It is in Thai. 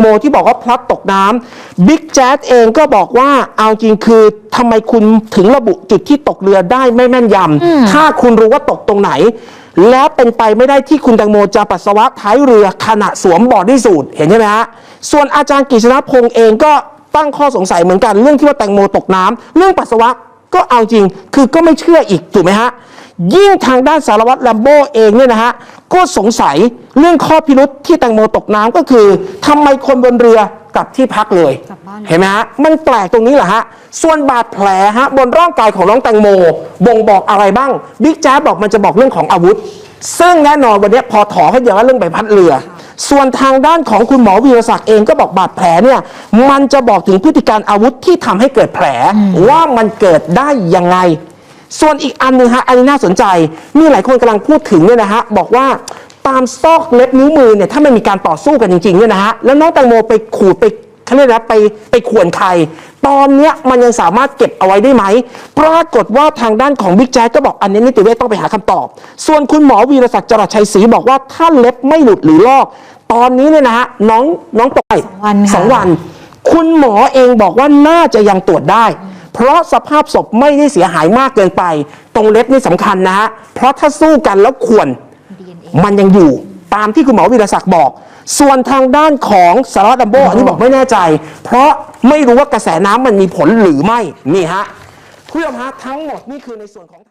โมที่บอกว่าพลัดตกน้ำบิ๊กแจ๊ดเองก็บอกว่าเอาจริงคือทำไมคุณถึงระบุจุดที่ตกเรือได้ไม่แม่นยำถ้าคุณรู้ว่าตกตรงไหน แล้วเป็นไปไม่ได้ที่คุณแตงโมจะปัสสาวะท้ายเรือขณะสวมบอดี้สูทเห็นใช่ไหมฮะส่วนอาจารย์กฤษณพงษ์เองก็ตั้งข้อสงสัยเหมือนกันเรื่องที่ว่าแตงโมตกน้ำเรื่องปัสสาวะ ก็เอาจริง คือก็ไม่เชื่ออีกถูกไหมฮะ ยิ่งทางด้านสารวัตรแลมโบ้เองเนี่ยนะฮะ ก็สงสัยเรื่องข้อพิรุษที่แตงโมตกน้ำก็คือทำไมคนบนเรือกลับที่พักเลยกลับบ้านเลย เห็นไหมฮะ มันแปลกตรงนี้แหละฮะ ส่วนบาดแผลฮะบนร่างกายของน้องแตงโม บ่งบอกอะไรบ้าง บิ๊กแจ๊ดบอกมันจะบอกเรื่องของอาวุธ ซึ่งแน่นอนวันนี้พอถอให้เยอะเรื่องใบพัดเรือ ส่วนทางด้านของคุณหมอวีรศักดิ์เองก็บอกบาดแผลเนี่ยมันจะบอกถึงพฤติการอาวุธที่ทำให้เกิดแผลว่ามันเกิดได้ยังไง ส่วนอีกอันหนึ่งฮะอันนี้น่าสนใจ มีหลายคนกำลังพูดถึงเนี่ยนะฮะบอกว่าตามซอกเล็บนิ้วมือเนี่ยถ้ามันมีการต่อสู้กันจริงๆเนี่ยนะฮะแล้วน้องแตงโมไปขูดไป เขาเรียกนะไปไปข่วนใคร ตอนเนี้ยมันยังสามารถเก็บเอาไว้ได้ไหม ปรากฏว่าทางด้านของบิ๊กแจ๊ดก็บอกอันนี้นิติเวชต้องไปหาคำตอบ ส่วนคุณหมอวีรศักดิ์จรัสชัยศรีบอกว่าถ้าเล็บไม่หลุดหรือลอก ตอนนี้เนี่ยนะฮะน้องน้องปอยสองวันค่ะสองวันคุณหมอเองบอกว่าน่าจะยังตรวจได้ เพราะสภาพศพไม่ได้เสียหายมากเกินไป ตรงเล็บนี่สำคัญนะฮะเพราะถ้าสู้กันแล้วข่วนมันยังอยู่ ตามที่คุณหมอวีรศักดิ์บอก ส่วนทางด้านของสารวัตรดัมโบอันนี้บอกไม่แน่ใจ เพราะไม่รู้ว่ากระแสน้ำมันมีผลหรือไม่นี่ฮะคุณผู้ชมฮะทั้งหมดนี่คือในส่วนของ